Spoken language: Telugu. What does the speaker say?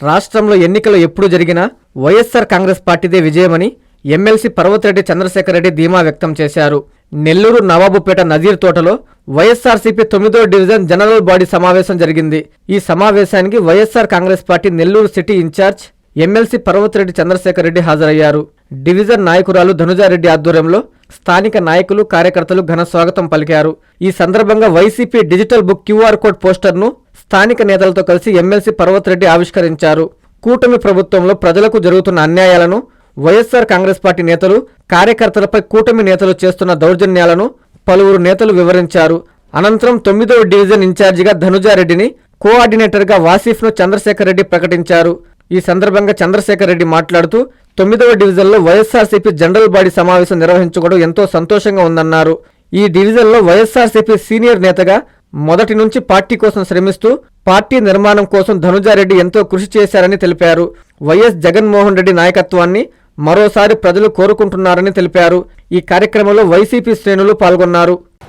రాష్ట్రంలో ఎన్నికలు ఎప్పుడు జరిగినా వైఎస్సార్ కాంగ్రెస్ పార్టీదే విజయమని ఎమ్మెల్సీ పర్వతిరెడ్డి చంద్రశేఖర్ రెడ్డి ధీమా వ్యక్తం చేశారు. నెల్లూరు నవాబుపేట నజీర్ తోటలో వైఎస్ఆర్సీపీ తొమ్మిదో డివిజన్ జనరల్ బాడీ సమావేశం జరిగింది. ఈ సమావేశానికి YSR Congress party Nellore city incharge MLC Parvathareddy Chandrasekhar Reddy హాజరయ్యారు. డివిజన్ నాయకురాలు ధనుజారెడ్డి ఆధ్వర్యంలో స్థానిక నాయకులు కార్యకర్తలు ఘన స్వాగతం పలికారు. ఈ సందర్భంగా YCP digital book QR code పోస్టర్ను స్థానిక నేతలతో కలిసి ఎమ్మెల్సీ పర్వతిరెడ్డి ఆవిష్కరించారు. కూటమి ప్రభుత్వంలో ప్రజలకు జరుగుతున్న అన్యాయాలను వైఎస్సార్ కాంగ్రెస్ పార్టీ నేతలు కార్యకర్తలపై కూటమి నేతలు చేస్తున్న దౌర్జన్యాలను పలువురు నేతలు వివరించారు. అనంతరం తొమ్మిదవ డివిజన్ ఇన్ఛార్జిగా ధనుజారెడ్డిని కోఆర్డినేటర్గా వాసిఫ్ను చంద్రశేఖర్ రెడ్డి ప్రకటించారు. ఈ సందర్భంగా చంద్రశేఖర్ రెడ్డి మాట్లాడుతూ తొమ్మిదవ డివిజన్లో వైఎస్ఆర్సీపీ జనరల్ బాడీ సమావేశం నిర్వహించుకోవడం ఎంతో సంతోషంగా ఉందన్నారు. ఈ డివిజన్లో వైఎస్ఆర్సీపీ సీనియర్ నేతగా మొదటి నుంచి పార్టీ కోసం శ్రమిస్తూ పార్టీ నిర్మాణం కోసం ధనుజారెడ్డి ఎంతో కృషి చేశారని తెలిపారు. వైఎస్ జగన్మోహన్ రెడ్డి నాయకత్వాన్ని మరోసారి ప్రజలు కోరుకుంటున్నారని తెలిపారు. ఈ కార్యక్రమంలో వైసీపీ శ్రేణులు పాల్గొన్నారు.